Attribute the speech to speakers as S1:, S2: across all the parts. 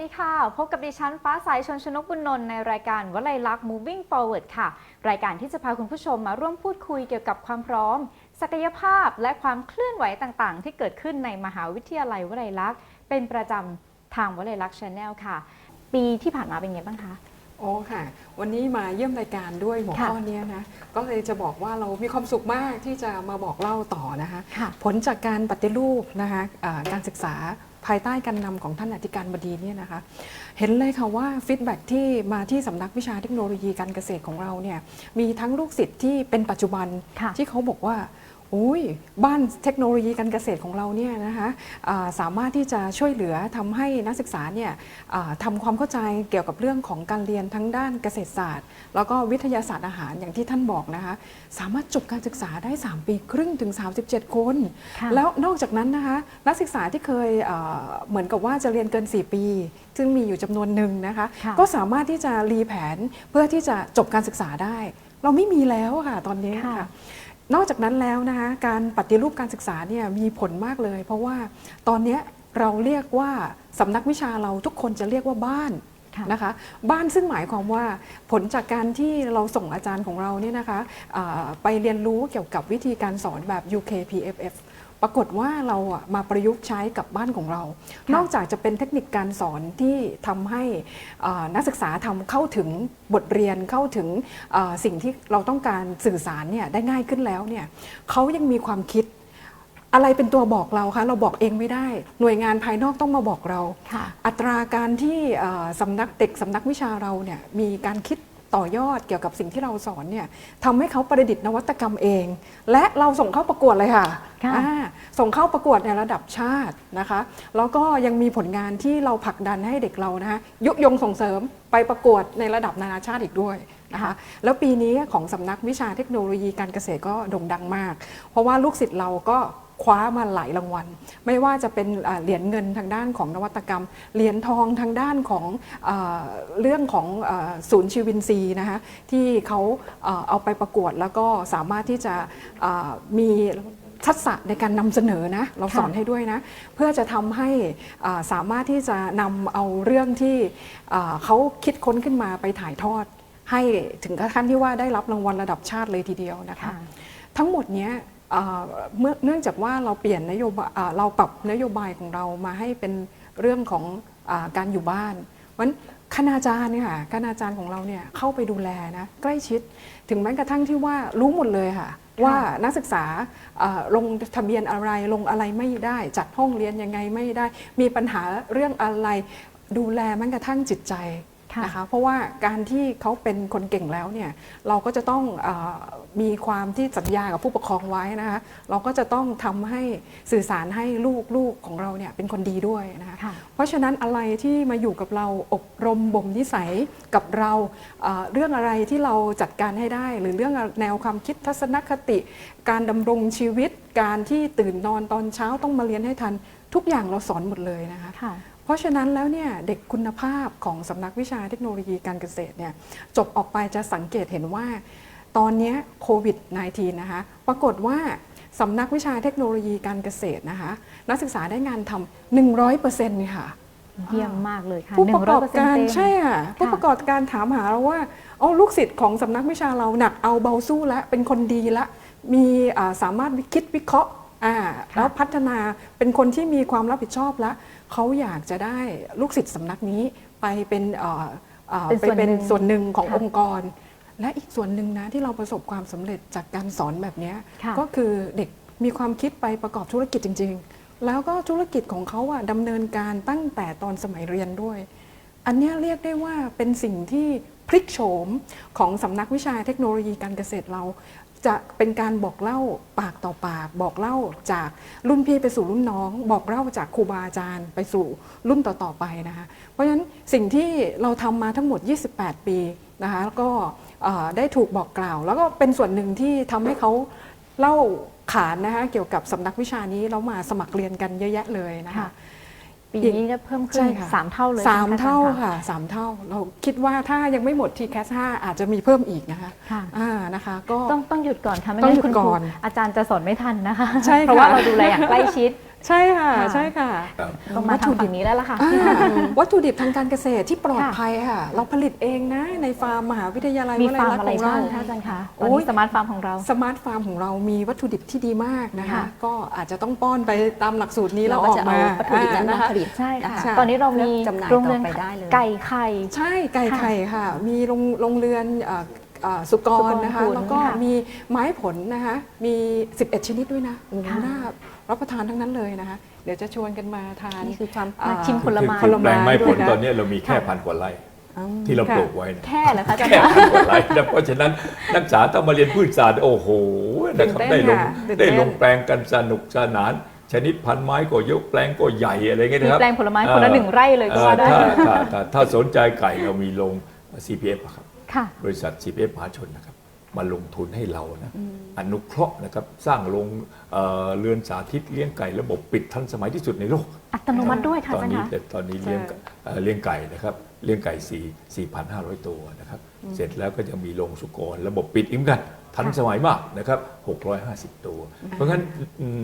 S1: ดีค่ะ พบกับดิฉันฟ้าใสชนชนกบุญนนท์ในรายการวลัยลักษณ์ Moving Forward ค่ะ รายการที่จะพาคุณผู้ชมมาร่วมพูดคุยเกี่ยวกับความพร้อม ศักยภาพและความเคลื่อนไหวต่างๆ ที่เกิดขึ้นในมหาวิทยาลัยวลัยลักษณ์ เป็นประจำทางวลัยลักษณ์ Channel ค่ะ ปีที่ผ่านมาเป็นไงบ้างคะ
S2: โอ้ค่ะ วันนี้มาเยี่ยมรายการด้วยหัว
S1: ค่ะ
S2: ข้อเนี้ยนะ ก็เลยจะบอกว่าเรามีความสุขมากที่จะมาบอกเล่าต่อนะคะ
S1: ค่ะ
S2: ผลจากการปฏิรูปนะคะอ่าการศึกษา ภายใต้การนำของท่านอธิการบดีเนี่ยนะคะเห็นเลยค่ะว่าฟีดแบ็ที่มาที่สำนักวิชาเทคโนโลยีการเกษตรของเราเนี่ยมีทั้งลูกศิษย์ที่เป็นปัจจุบัน
S1: ค่ะ
S2: ที่เขาบอกว่า อุ้ยบ้านเทคโนโลยีการเกษตรของเราเนี่ยนะคะอ่าสามารถที่จะช่วยเหลือทำให้นักศึกษาเนี่ยอ่าทำความเข้าใจเกี่ยวกับเรื่องของการเรียนทั้งด้านเกษตรศาสตร์ แล้วก็วิทยาศาสตร์อาหารอย่างที่ท่านบอกนะคะสามารถจบการศึกษาได้ 3 ปีครึ่งถึง 37 คน
S1: ค่ะ
S2: แล้วนอกจากนั้นนะคะนักศึกษาที่เคยเอ่อเหมือนกับว่าจะเรียนเกิน 4 ปี ซึ่งมีอยู่จำนวนหนึ่งนะคะ
S1: ค่ะ
S2: ก็สามารถที่จะรีแผนเพื่อที่จะจบการศึกษาได้ เราไม่มีแล้วค่ะตอนนี้
S1: ค่ะ
S2: ค่ะ นอกจากนั้นแล้วนะคะการปฏิรูปการศึกษาเนี่ยมีผลมากเลย เพราะว่าตอนเนี้ยเราเรียกว่าสำนักวิชาเราทุกคนจะเรียกว่าบ้าน
S1: ค่ะ
S2: นะคะบ้านซึ่งหมายความว่าผลจากการที่เราส่งอาจารย์ของเราเนี่ยนะคะอ่าไปเรียนรู้เกี่ยวกับวิธีการสอนแบบ UKPFF ปรากฏว่าเราอะมาประยุกต์ใช้กับบ้านของเรา
S1: ค่ะ
S2: นอกจากจะเป็นเทคนิคการสอนที่ทำให้อ่านักศึกษาทำเข้าถึงบทเรียนเข้าถึงอ่าสิ่งที่เราต้องการสื่อสารเนี่ยได้ง่ายขึ้นแล้วเนี่ยเขายังมีความคิด อะไรเป็นตัวบอกเราคะเราบอกเองไม่ได้ หน่วยงานภายนอกต้องมาบอกเรา
S1: ค่ะ
S2: อัตราการที่เอ่อสำนักเด็กสำนักวิชาเราเนี่ยมีการคิด ต่อยอดเกี่ยวกับสิ่งที่เราสอนเนี่ยทำให้เขาประดิษฐ์นวัตกรรมเอง และเราส่งเข้าประกวดเลยค่ะ
S1: ค่ะ
S2: อ่าส่งเข้าประกวดในระดับชาตินะคะ แล้วก็ยังมีผลงานที่เราผลักดันให้เด็กเรานะคะยุยงส่งเสริมไปประกวดในระดับนานาชาติอีกด้วยนะคะ
S1: ค่ะ
S2: แล้วปีนี้ของสำนักวิชาเทคโนโลยีการเกษตรก็โด่งดังมาก เพราะว่าลูกศิษย์เราก็ คว้ามาหลายรางวัล ไม่ว่าจะเป็นอ่าเหรียญเงินทางด้านของนวัตกรรม เหรียญทองทางด้านของอาเรื่องของอาศูนย์ชีวินทรีย์นะคะที่เขาอ่าเอาไปประกวดแล้วก็สามารถที่จะอ่ามีทักษะในการนำเสนอนะเรา
S1: ค่ะ
S2: สอนให้ด้วยนะ เพื่อจะทำให้อ่าสามารถที่จะนำเอาเรื่องที่อ่าเขาคิดค้นขึ้นมาไปถ่ายทอด ให้ถึงขั้นที่ว่าได้รับรางวัลระดับชาติเลยทีเดียวนะคะ
S1: ค่ะ
S2: ทั้งหมดเนี้ย เอ่อเมื่อเนื่องจากว่าเราเปลี่ยนนโยบายเอ่อเราปรับนโยบายของเรามาให้เป็นเรื่องของอาการอยู่บ้านวันคณาจารย์เนี่ยค่ะคณาจารย์ของเราเนี่ยเข้าไปดูแลนะใกล้ชิด ถึงแม้กระทั่งที่ว่ารู้หมดเลยค่ะ ว่านักศึกษาเอ่อลงทะเบียนอะไรลงอะไรไม่ได้ จัดห้องเรียนยังไงไม่ได้ มีปัญหาเรื่องอะไร ดูแลแม้กระทั่งจิตใจ
S1: ค่ะ
S2: นะคะเพราะว่าการที่เขาเป็นคนเก่งแล้วเนี่ยเราก็จะต้องเออมีความที่สัญญากับผู้ปกครองไว้นะคะเราก็จะต้องทำให้สื่อสารให้ลูกลูกของเราเนี่ยเป็นคนดีด้วยนะคะ
S1: ค่ะ
S2: เพราะฉะนั้นอะไรที่มาอยู่กับเราอบรมบ่มนิสัยกับเราเอ่อเรื่องอะไรที่เราจัดการให้ได้ หรือเรื่องแนวความคิดทัศนคติ การดำรงชีวิต การที่ตื่นนอนตอนเช้าต้องมาเรียนให้ทันทุกอย่างเราสอนหมดเลยนะคะ
S1: ค่ะ
S2: เพ ราะฉะนั้นแล้วเนี่ยเด็กคุณภาพของสำนักวิชาเทคโนโลยีการเกษตรเนี่ยจบออกไปจะสังเกตเห็นว่า ตอนเนี้ยโควิด -19 นะคะปรากฏว่าสำนักวิชาเทคโนโลยีการเกษตรนะคะนักศึกษาได้งานทำ100%เลยค่ะ
S1: เยี่ยมมากเลยค่ะ
S2: ผู้ประกอบการ
S1: 100%เต็ม
S2: ใช่ค่ะผู้ประกอบการถามหาเราว่าเอาลูกศิษย์ของสำนักวิชาเราหนักเอาเบาสู้แล้วเป็นคนดีละมีอ่าสามารถคิดวิเคราะห์อ่าแล้วพัฒนาเป็นคนที่มีความรับผิดชอบแล้ว เขาอยากจะได้ลูกศิษย์สำนักนี้ไปเป็นเอ่อเอ่อ
S1: เป็น
S2: ไป
S1: ส่วนหนึ่ง
S2: เป็นส่วนหนึ่งของ
S1: ค่ะ
S2: องค์กร และอีกส่วนหนึ่งนะที่เราประสบความสำเร็จจากการสอนแบบเนี้ย
S1: ค่ะ
S2: ก็คือเด็กมีความคิดไปประกอบธุรกิจจริง ๆ แล้วก็ธุรกิจของเขาอะดำเนินการตั้งแต่ตอนสมัยเรียนด้วย อันเนี้ยเรียกได้ว่าเป็นสิ่งที่พลิกโฉมของสำนักวิชาเทคโนโลยีการเกษตรเรา จะเป็นการบอกเล่าปากต่อปาก บอกเล่าจากรุ่นพี่ไปสู่รุ่นน้อง บอกเล่าจากครูบาอาจารย์ไปสู่รุ่นต่อๆไปนะคะเพราะฉะนั้นสิ่งที่เราทำมาทั้งหมด 28 ปีนะคะแล้วก็ได้ถูกบอกกล่าว แล้วก็เป็นส่วนหนึ่งที่ทำให้เขาเล่าขานนะคะเกี่ยวกับสำนักวิชานี้แล้วมาสมัครเรียนกันเยอะแยะเลยนะคะ
S1: คะ ปีนี้จะเพิ่มขึ้
S2: ใช่
S1: น
S2: ค่ะ
S1: สามเท่าเลย
S2: สาม
S1: ใช่ไหคะ
S2: เท่า
S1: อจรย์
S2: ค่ะสามเท่า เราคิดว่าถ้ายังไม่หมดทีแคสห้าอาจจะมีเพิ่มอีกนะคะ
S1: ค่ะ
S2: อ่านะคะก็
S1: ต้องต้องหยุดก่อนค่ะไม่
S2: ต้อง
S1: งั้น
S2: หยุด
S1: คุณครู
S2: ก่อน
S1: อาจารย์จะสอนไม่ทันนะคะ
S2: ใช่ค่ะ
S1: เพราะว่าเราดูแลอย่างใกล้ชิด
S2: ใช่ค่ะ
S1: ค่ะ
S2: ใช่ค่ะ
S3: ครับ
S1: ต้องมาทางฝั่งนี้แล้วล่ะค่ะ
S2: อ่าวัตถุดิบทางการเกษตรที่ปลอด
S1: ค่ะ
S2: ภัยค่ะ เราผลิตเองนะในฟาร์มมหาวิทยาลัย
S1: มี
S2: วลั
S1: ฟายร์ม
S2: ลักษณ์
S1: อะไร
S2: ของ
S1: บ้าง
S2: เรา
S1: คะอาจารย์คะต
S2: โอ้
S1: อน
S2: ย
S1: นี้สมาร์ทฟาร์มของเรา
S2: สมาร์ทฟาร์มของเรามีวัตถุดิบที่ดีมากนะคะ
S1: ค่ะ
S2: ก็อาจจะต้องป้อนไปตามหลักสูตรนี้แล้ว
S4: เรา
S2: อ
S4: ก็
S2: อก
S4: จะ
S2: มา
S4: เอาวัตถุดิบนั้น
S2: อ่
S4: มาผลิต
S1: ใช่ค่ะ
S4: นะคะ
S1: ตอนนี้เรามี
S4: เพื่อจำหน่าย
S1: โรงเรือน
S4: ต่อไปได้เลย
S1: ไก่ไข่
S2: ใช่ไก่
S1: ค่ะ
S2: ไข่ค่ะ มีโรงโรงเรือนเอ่อเอ่อ สุกรนะคะ
S1: สุกรขุน
S2: แล้วก็
S1: ค่ะ
S2: มีไม้ผลนะคะมี 11 ชนิดด้วยนะโอ้โห
S1: ค่ะ
S2: น่ารับประทานทั้งนั้นเลยนะคะเดี๋ยวจะชวนกันมาทาน
S4: นี่คือความ
S2: อ่า
S1: มาชิมผลไม้
S3: คือคือแปลงไม้ผล
S2: ด้วยนะ
S3: ตอนนี้เรามีแค่พันกว่าไร่ที่เรา
S2: ค่ะ
S3: ปลูกไว้นะ
S1: แค่เหรอคะอาจารย์
S3: แค่
S1: คะ
S3: พันกว่าไร่นะเพราะฉะนั้นนักศึกษาต้องมาเรียนพืชศาสตร์โอ้โหนะครับ
S2: ตื่นเต้
S3: ได้
S2: น
S3: ลง
S2: ค่ะตื่นเต้น
S3: ได้ลงแปลงกันสนุกสนานชนิดพันธุ์ไม้ก็เยอะแปลงก็ใหญ่อะไรเงี้ย
S1: มี
S3: นะครับ
S1: แปลงผลไม้คนละหนึ่งไร่เลยก็
S3: เอ่อ
S1: ว่าได้
S3: ถ้าถ้าถ้าถ้าสนใจไก่เรามีลง CPF อะครับ
S1: ค่ะ
S3: บริษัท CPF มหาชนนะครับมาลงทุนให้เรานะอนุเคราะห์นะครับสร้างโรงเอ่อเรือนสาธิตเลี้ยงไก่ระบบปิดทันสมัยที่สุดในโลก
S1: อัตโนมัติด้วยค่ะ
S3: ตอน
S1: อาจารย์
S3: นี้
S1: คะ
S3: แต่ตอนนี้เลี้ยง
S2: ใช่
S3: เอ่อเลี้ยงไก่นะครับเลี้ยงไก่ 4 4,500 ตัวนะครับ เสร็จแล้วก็จะมีโรงสุกร ระบบปิดอีกเหมือนกันทันสมัยมากนะครับ 650 ตัว เพราะงั้น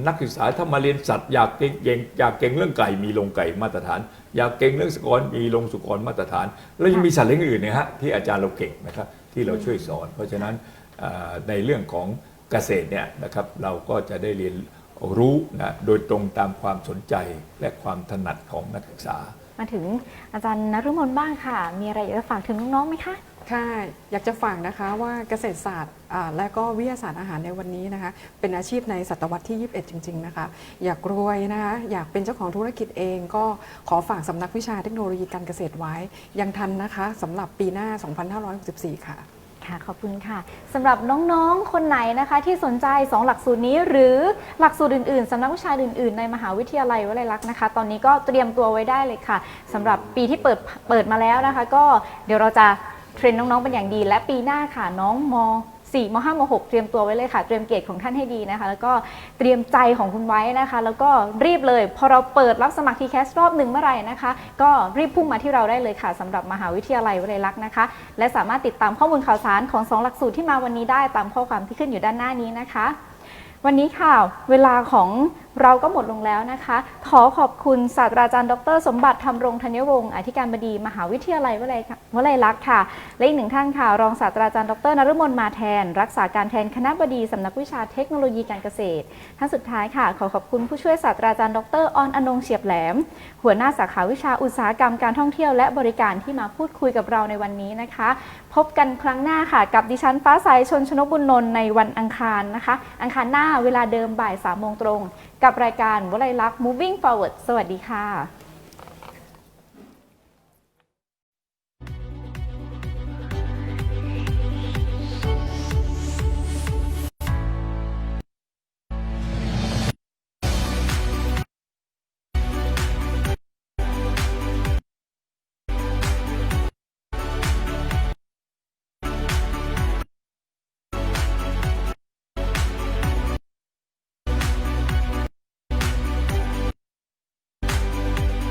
S3: นักศึกษาถ้ามาเรียนสัตว์อยากเก่งเก่งอยากเก่งเรื่องไก่มีโรงไก่มาตรฐาน อยากเก่งเรื่องสุกรมีโรงสุกรมาตรฐาน แล้วยังมีสัตว์เลี้ยงอื่นนะฮะที่อาจารย์เราเก่งนะครับที่เราช่วยสอน เพราะฉะนั้นเอ่อในเรื่องของเกษตรเนี่ยนะครับเราก็จะได้เรียน รู้นะโดยตรงตามความสนใจและความถนัดของนักศึกษา
S1: มาถึงอาจารย์นฤมลบ้างค่ะ มีอะไรอยากจะฝากถึงน้องๆไหมคะ
S2: ค่ะอยากจะฝากนะคะว่าเกษตรศาสตร์อ่าและก็วิทยาศาสตร์อาหารในวันนี้นะคะเป็นอาชีพในศตวรรษที่ 21 จริง ๆ นะคะ อยากรวยนะคะอยากเป็นเจ้าของธุรกิจเองก็ขอฝากสำนักวิชาเทคโนโลยีการเกษตรไว้ ยังทันนะคะสำหรับปีหน้า 2564 ค่ะ
S1: ค่ะขอบคุณค่ะสำหรับน้องๆ คนไหนนะคะ ที่สนใจ 2 หลักสูตรนี้หรือหลักสูตรอื่นๆสำนักวิชาอื่นๆ ในมหาวิทยาลัยวลัยลักษณ์นะคะ ตอนนี้ก็เตรียมตัวไว้ได้เลยค่ะสำหรับปีที่เปิดเปิดมาแล้วนะคะ ก็เดี๋ยวเราจะเทรนน้องๆเป็นอย่างดี และปีหน้าค่ะน้องม 4ม5ม6เตรียมตัวไว้เลยค่ะ เตรียมเกรดของท่านให้ดีนะคะ แล้วก็เตรียมใจของคุณไว้นะคะ แล้วก็รีบเลย พอเราเปิดรับสมัครทีแคสรอบหนึ่งเมื่อไหร่นะคะ ก็รีบพุ่งมาที่เราได้เลยค่ะสำหรับมหาวิทยาลัยวลัยลักษณ์นะคะ และสามารถติดตามข้อมูลข่าวสารของ 2 หลักสูตรที่มาวันนี้ได้ตามข้อความที่ขึ้นอยู่ด้านหน้านี้นะคะ วันนี้ค่ะ เวลาของ เราก็หมดลงแล้วนะคะ ขอขอบคุณศาสตราจารย์ ดร สมบัติธรรมรงธัญวงศ์อธิการบดี มหาวิทยาลัยวลัยลักษณ์ค่ะ และอีกหนึ่งท่านค่ะ รองศาสตราจารย์ ดรนฤมลมาแทน รักษาการแทนคณะบดีสำนักวิชาเทคโนโลยีการเกษตร ท่านสุดท้ายค่ะ ขอขอบคุณผู้ช่วยศาสตราจารย์ ดรออนอนงเฉียบแหลม หัวหน้าสาขาวิชาอุตสาหกรรมการท่องเที่ยวและบริการที่มาพูดคุยกับเราในวันนี้นะคะ พบกันครั้งหน้าค่ะ กับดิฉันฟ้าใสชนชนกบุญนนท์ในวันอังคารนะคะ อังคารหน้าเวลาเดิมบ่ายสามโมงตรงกับรายการวลัยลักษณ์ moving forward สวัสดีค่ะ